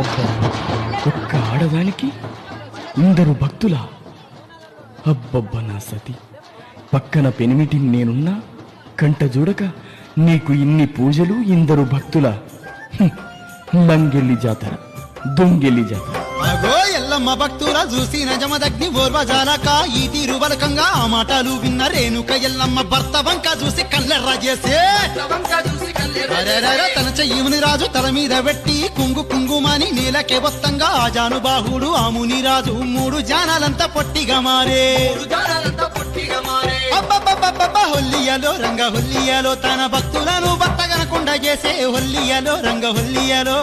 అబ్బా ఒక్క ఆడదానికి ఇందరు భక్తులా? అబ్బబ్బ నా సతి. పక్కన పెనిమిటి నేనున్నా కంట చూడక నీకు ఇన్ని పూజలు ఇందరు భక్తుల? లంగెల్లి జాతర దొంగెల్లి జాతర. అగో ఎల్లమ్మ భక్తుల చూసి నజమదగ్ని ఓర్వజాలక ఈ తీరు బలకంగా ఆ మాటలు విన్న రేణుక ఎల్లమ్మ భర్త వంక చూసి కళ్ళెర్ర చేసే. అరెరెరె తన చెయ్యిముని రాజు తల మీద పెట్టి కుంగు కుంగుమని నీలకే వత్తంగా ఆ జానుబాహుడు ఆ ముని రాజు మూడు జానాలంతా పొట్టిగా మారే. హొల్లియలో రంగ హొల్లియలో తన భక్తులను భర్త గనకుండా చేసే హొల్లియలో రంగ హొల్లియలో.